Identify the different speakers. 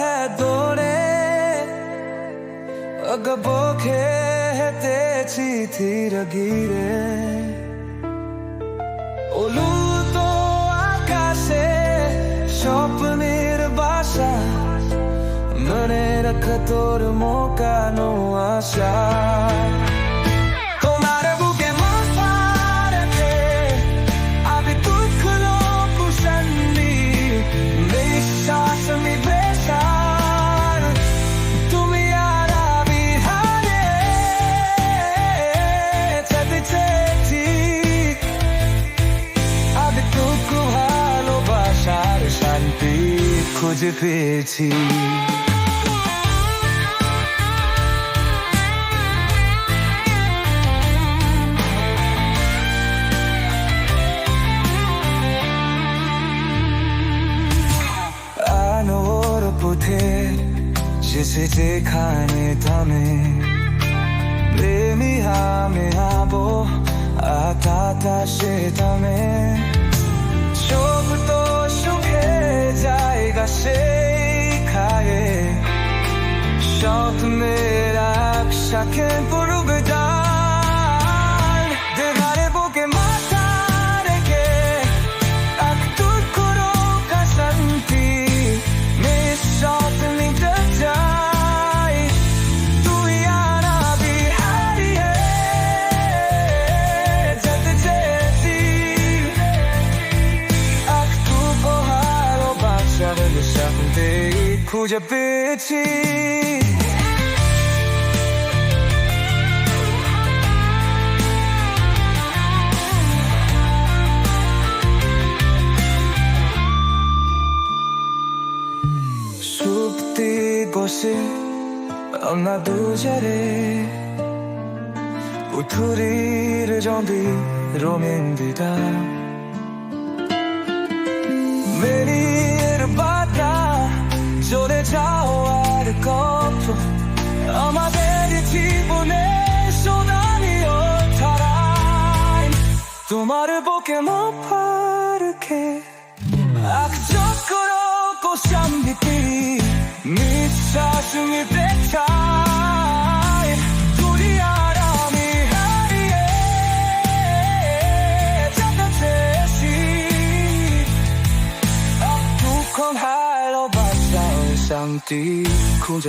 Speaker 1: है दौड़े। अगबोखे तेची थी रगीरे। ওলু তো আকাশে স্বপ্নের বাসা মনে রাখ তোর মোকানো আশা খুঁজে পেয়েছি। যেখানে থামে প্রেমী হামে হাবো আতাতা সে থামে। চোখ তো সুখে জায়গা সেই খায়ে স্বপ্নের একসাথে পড়বে ডাল ভালোবাসার শান্তি খুঁজে পেয়েছি 숲뒤 곳에 엄마 두 자리 우투리를 정비로 만들다 মেরির গল্প আমাদের জীবনে সোনালি ধারায় তোমার বুকে মুখে এক চক্র কোশাম্বিতি নিঃশ্বাস নিতে 두콘